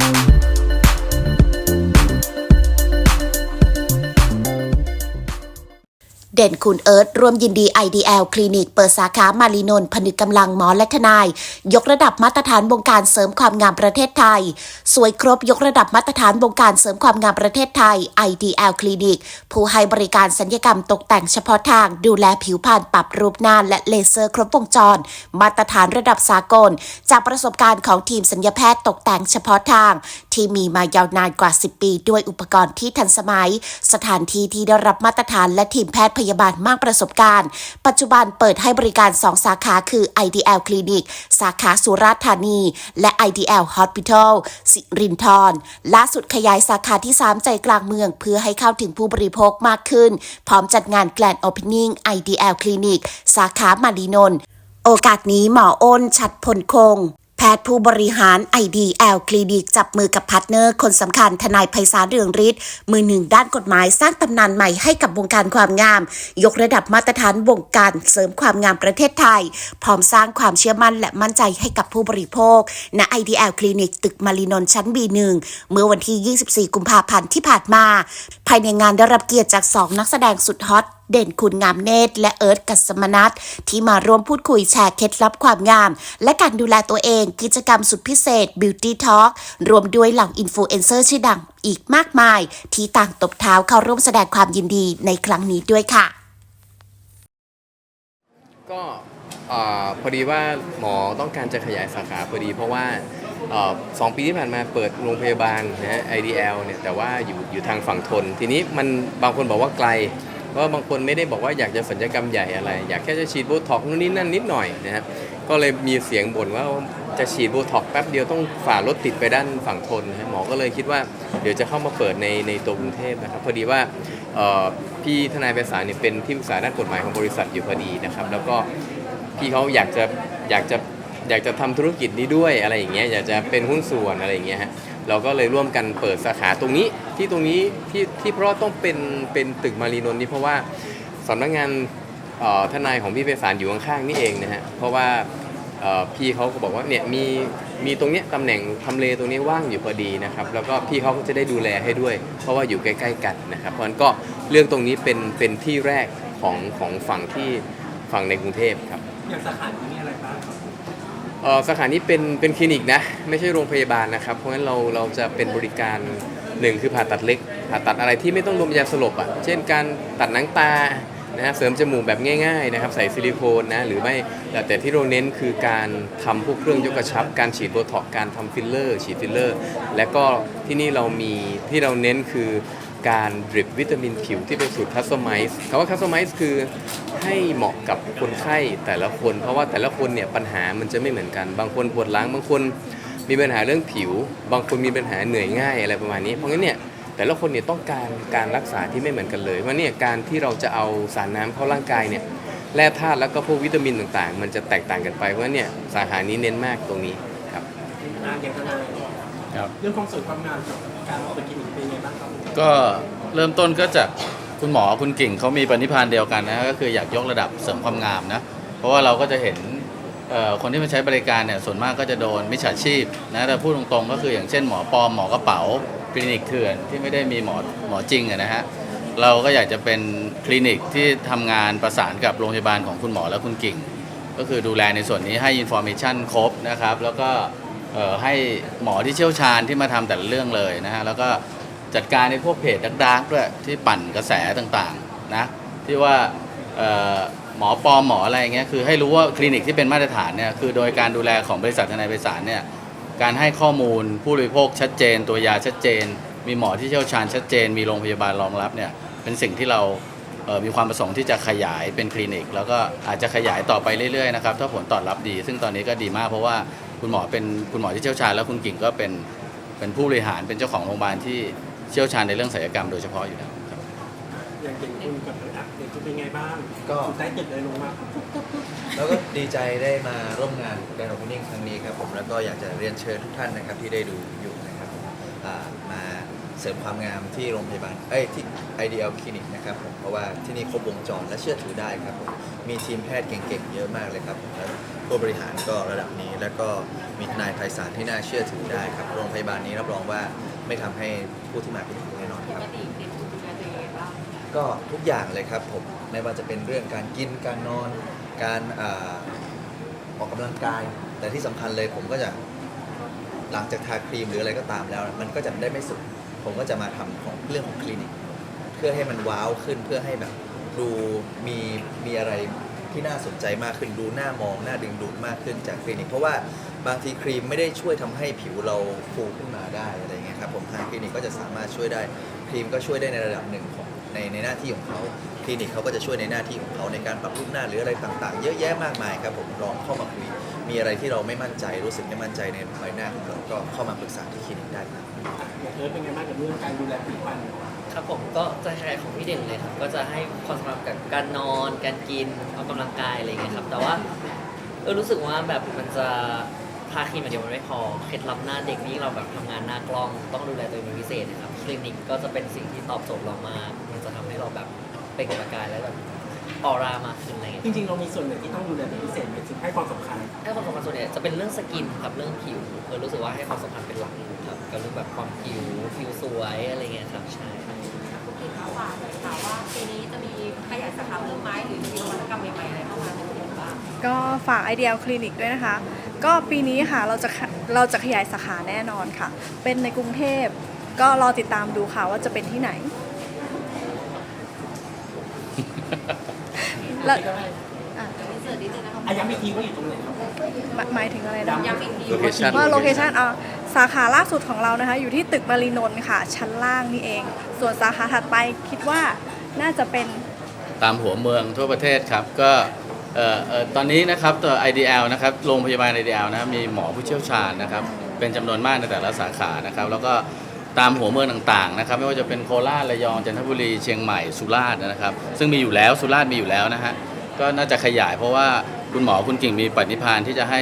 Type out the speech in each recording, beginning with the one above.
you. เด่นคุณเอิร์ธร่วมยินดี IDL คลินิก เปิดสาขามารีนนท์ผนึกกำลังหมอและทนาย ยกระดับมาตรฐานวงการเสริมความงามประเทศไทย สวยครบยกระดับมาตรฐานวงการเสริมความงามประเทศไทย IDL คลินิก ผู้ให้บริการสัญญกรรมตกแต่งเฉพาะทาง ดูแลผิวพรรณปรับรูปหน้าและเลเซอร์ครบวงจร มาตรฐานระดับสากล จากประสบการณ์ของทีมสัญญแพทย์ตกแต่งเฉพาะทาง ที่มีมายาวนานกว่า 10 ปี ด้วยอุปกรณ์ที่ทันสมัย สถานที่ที่ได้รับมาตรฐานและทีมแพทย์พยาบาลมากประสบการณ์ ปัจจุบันเปิดให้บริการ 2 สาขาคือ IDL คลินิกสาขาสุราษฎร์ธานี และ IDL Hospital สิรินธรล่าสุดขยายสาขาที่ 3 ใจกลางเมือง เพื่อให้เข้าถึงผู้บริโภคมากขึ้น พร้อมจัดงานแกลนโอเพนนิ่ง IDL คลินิกสาขามารีนน โอกาสนี้หมออ้นชัดพลคง ทย์ผู้บริหาร IDL คลินิกจับมือกับพาร์ทเนอร์ คนสำคัญทนายไพศาลเรืองฤทธิ์มือหนึ่งด้านกฎหมายสร้างตำนานใหม่ให้กับวงการความงาม ยกระดับมาตรฐานวงการเสริมความงามประเทศไทย พร้อมสร้างความเชื่อมั่นและมั่นใจให้กับผู้บริโภค ณ IDL คลินิกตึกมารีนนท์ชั้น B1 เมื่อวันที่ 24 กุมภาพันธ์ที่ผ่านมา ภายในงานได้รับเกียรติจาก 2 นักแสดงสุดฮอต เด่นคุณงามเนตร และเอิร์ธกัสมนัทที่มาร่วมพูดคุยแชร์เคล็ดลับความงาม และการดูแลตัวเองกิจกรรมสุดพิเศษ Beauty Talk รวมด้วยเหล่าอินฟลูเอนเซอร์ชื่อดังอีกมากมาย ที่ต่างตบเท้าเข้าร่วมแสดงความยินดีในครั้งนี้ด้วยค่ะ ก็เอ่อพอดีว่าหมอต้องการจะขยายสาขาพอดีเพราะว่าเอ่อสองปีที่ผ่านมาเปิดโรงพยาบาลนะฮะ IDL เนี่ยแต่ว่าอยู่อยู่ทางฝั่งทน ทีนี้มันบางคนบอกว่าไกล ราะว่าบางคนไม่ได้บอกว่าอยากจะสัญญกรรมใหญ่อะไร อยากแค่จะฉีดโบท็อกนู่นนี่นั่นนิดหน่อยนะฮะก็เลยมีเสียงบ่นว่าจะฉีดโบท็อกแป๊บเดียวต้องฝ่ารถติดไปด้านฝั่งทนนะฮะหมอก็เลยคิดว่าเดี๋ยวจะเข้ามาเปิดในในตัวกรุงเทพนะครับ พอดีว่าพี่ทนายไพศาลเนี่ยเป็นที่ปรึกษาด้านกฎหมายของบริษัทอยู่พอดีนะครับ แล้วก็พี่เขาอยากจะอยากจะอยากจะทำธุรกิจนี้ด้วยอะไรอย่างเงี้ยอยากจะเป็นหุ้นส่วนอะไรอย่างเงี้ยฮะ เราก็เลยร่วมกันเปิดสาขาตรงนี้ที่ตรงนี้ที่ที่เพราะต้องเป็นเป็นตึกมารีนนท์นี่เพราะว่าสำนักงานอ่อทนายของพี่ไพศาลอยู่ข้างๆนี่เองนะฮะเพราะว่าออพี่เขาก็บอกว่าเนี่ยมีมีตรงเนี้ยตำแหน่งทำเลตรงนี้ว่างอยู่พอดีนะครับแล้วก็พี่เขาก็จะได้ดูแลให้ด้วย เพราะว่าอยู่ใกล้ๆกันนะครับ เพราะฉะนั้นก็เรื่องตรงนี้เป็นเป็นที่แรกของของฝั่งที่ฝั่งในกรุงเทพครับอย่างสาขานี้ สาขานี้เป็นเป็นคลินิกนะไม่ใช่โรงพยาบาลนะครับ เพราะฉะนั้นเราเราจะเป็นบริการหนึ่งคือผ่าตัดเล็ก ผ่าตัดอะไรที่ไม่ต้องดมยาสลบอะเช่นการตัดหนังตานะฮะเสริมจมูกแบบง่ายๆนะครับใส่ซิลิโคนนะหรือไม่แต่ที่เราเน้นคือการทำพวกเครื่องยกกระชับ การฉีดโบท็อกการทำฟิลเลอร์ ฉีดฟิลเลอร์ และก็ที่นี่เรามีที่เราเน้นคือ การดริปวิตามินผิวที่เป็นสูตรคัสตอมไมซ์คำว่าคัสตอมไมซ์คือให้เหมาะกับคนไข้แต่ละคน เพราะว่าแต่ละคนเนี่ยปัญหามันจะไม่เหมือนกัน บางคนปวดหลังบางคนมีปัญหาเรื่องผิว บางคนมีปัญหาเหนื่อยง่ายอะไรประมาณนี้ เพราะงั้นเนี่ยแต่ละคนเนี่ยต้องการการรักษาที่ไม่เหมือนกันเลยเพราะเนี่ยการที่เราจะเอาสารน้ำเข้าร่างกายเนี่ยแร่ธาตุแล้วก็พวกวิตามินต่างๆ มันจะแตกต่างกันไปเพราะงั้นเนี่ยสาขานี้เน้นมากตรงนี้ครับงานอย่างทนายครับเรื่องความสวยความงามกับ การออกไปกินเป็นยังไงบ้างครับก็เริ่มต้นก็จากคุณหมอคุณกิ่งเขามีปณิพานธ์เดียวกันนะก็คืออยากยกระดับเสริมความงามนะเพราะว่าเราก็จะเห็นคนที่มาใช้บริการเนี่ยส่วนมากก็จะโดนมิจฉาชีพนะแต่พูดตรงๆ ก็คืออย่างเช่นหมอปลอมหมอกระเป๋าคลินิกเถื่อนที่ไม่ได้มีหมอหมอจริงนะฮะเราก็อยากจะเป็นคลินิกที่ทำงานประสานกับโรงพยาบาลของคุณหมอและคุณกิ่ง ก็คือดูแลในส่วนนี้ให้อินโฟ a t ชันครบนะครับ แล้วก็ ให้หมอที่เชี่ยวชาญที่มาทำแต่ละเรื่องเลยนะฮะแล้วก็จัดการในพวกเพจดักๆด้วยที่ปั่นกระแสต่างๆนะที่ว่าออหมอปลอมหมออะไรเงี้ยคือให้รู้ว่าคลินิกที่เป็นมาตรฐานเนี่ยคือโดยการดูแลของบริษัททนายไพศาลเนี่ยการให้ข้อมูลผู้บริโภคชัดเจน ตัวยาชัดเจน มีหมอที่เชี่ยวชาญชัดเจน มีโรงพยาบาลรองรับเนี่ยเป็นสิ่งที่เรามีความประสงค์ที่จะขยายเป็นคลินิก แล้วก็อาจจะขยายต่อไปเรื่อยๆนะครับถ้าผลตอบรับดี ซึ่งตอนนี้ก็ดีมากเพราะว่า คุณหมอเป็นคุณหมอที่เชี่ยวชาญแล้วคุณกิ่งก็เป็นเป็นผู้บริหารเป็นเจ้าของโรงพยาบาลที่เชี่ยวชาญในเรื่องศัลยกรรมโดยเฉพาะอยู่แล้วครับอย่างเด่นคุณกับเอิร์ธอะเด่นคุณเป็นไงบ้างก็อยู่ใต้ตึกเลยลงมาแล้วก็ดีใจได้มาร่วมงานแกรนด์โอเพนนิ่งครั้งนี้ครับผมแล้วก็อยากจะเรียนเชิญทุกท่านนะครับที่ได้ดูอยู่นะครับผมอ่ามา เสริมความงามที่โรงพยาบาลเอ้ยที่ IDL คลินิกนะครับผมเพราะว่าที่นี่ครบวงจรและเชื่อถือได้ครับผมมีทีมแพทย์เก่งๆเยอะมากเลยครับผมแล้วผู้บริหารก็ระดับนี้ แล้วก็มีทนายไพศาลที่น่าเชื่อถือได้ครับโรงพยาบาลนี้รับรองว่าไม่ทำให้ผู้ที่มาเป็นทุกข์แน่นอนครับก็ทุกอย่างเลยครับผมไม่ว่าจะเป็นเรื่องการกินการนอน การอาออกกำลังกาย แต่ที่สำคัญเลยผมก็จะหลังจากทาครีมหรืออะไรก็ตามแล้ว มันก็จะได้ไม่สุด ผมก็จะมาทำของเรื่องของคลินิก เพื่อให้มันว้าวขึ้นเพื่อให้แบบดูมีมีอะไรที่น่าสนใจมากขึ้นดูน่ามองน่าดึงดูดมากขึ้นจากคลินิก เพราะว่าบางทีครีมไม่ได้ช่วยทำให้ผิวเราฟูขึ้นมาได้อะไรเงี้ยครับผมทางคลินิกก็จะสามารถช่วยได้ครีมก็ช่วยได้ในระดับหนึ่งของในในหน้าที่ของเขาคลินิกเขาก็จะช่วยในหน้าที่ของเขาในการปรับรูปหน้าหรืออะไรต่างๆ เยอะแยะมากมายครับผมลองเข้ามาคุย มีอะไรที่เราไม่มั่นใจรู้สึกไม่มั่นใจในใบหน้าของเราก็เข้ามาปรึกษาที่คลินิกได้ครับอย่างเอิร์ธเป็นไงบ้างกับเรื่องการดูแลผิวพรรณครับผมก็จะคล้ายๆของพี่เด่นเลยครับก็จะให้ความสำคัญกับการนอน การกินออกกำลังกายอะไรอย่างเงี้ยครับ แต่ว่าเออรู้สึกว่าแบบมันจะทาครีมอย่างเดียวมันไม่พอเคล็ดลับหน้าเด็กนี่เราแบบทำงานหน้ากล้องต้องดูแลตัวเองเป็นพิเศษนะครับคลินิกก็จะเป็นสิ่งที่ตอบโจทย์เรามากมันจะทำให้เราแบบเป็นกำลังกายและแบบ ออร่ามากขึ้นอะไรอย่างเงี้ยจริงๆ เรามีส่วนไหนที่ต้องดูแลเป็นพิเศษไหมถึงให้ความสำคัญ ให้ความสำคัญส่วนใหญ่จะเป็นเรื่องสกินกับเรื่องผิวเออรู้สึกว่าให้ความสำคัญเป็นหลักครับกับเรื่องแบบความผิวผิวสวยอะไรเงี้ยครับใช่คุณกินข้าวหวานเลยค่ะว่าปีนี้จะมีขยายสาขาเพิ่มไหมหรือจะมีนวัตกรรมใหม่ๆอะไรเข้ามาในปีนี้บ้างก็ฝาก Ideal Clinic ด้วยนะคะ ก็ปีนี้ค่ะเราจะเราจะขยายสาขาแน่นอนค่ะ เป็นในกรุงเทพ ก็รอติดตามดูค่ะว่าจะเป็นที่ไหน แล้วอะอินเสิร์ตนิดนึงนะคะอาย้ำอีกทีว่าอยู่ตรงไหนครับหมายหมายถึงอะไรนะย้ำอีกที Location ว่าโลเคชันอะสาขาล่าสุดของเรานะคะ อยู่ที่ตึกมารีนนท์ค่ะ ชั้นล่างนี่เอง ส่วนสาขาถัดไปคิดว่าน่าจะเป็น ตามหัวเมืองทั่วประเทศครับก็เอ่อเอ่อตอนนี้นะครับตัว IDL นะครับโรงพยาบาล IDL นะครับมีหมอผู้เชี่ยวชาญนะครับเป็นจำนวนมากในแต่ละสาขานะครับแล้วก็ ตามหัวเมืองต่างๆนะครับไม่ว่าจะเป็นโคราชระยองจันทบุรีเชียงใหม่สุราษฎร์นะครับ ซึ่งมีอยู่แล้วสุราษฎร์มีอยู่แล้วนะฮะก็น่าจะขยายเพราะว่าคุณหมอคุณกิ่งมีปฏิพานที่จะให้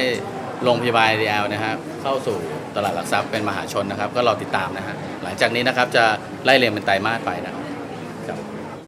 โรงพยาบาล IDL นะครับเข้าสู่ตลาดหลักทรัพย์เป็นมหาชนนะครับ ก็รอติดตามนะฮะหลังจากนี้นะครับจะไล่เรียงเป็นไตรมาสไปนะครับ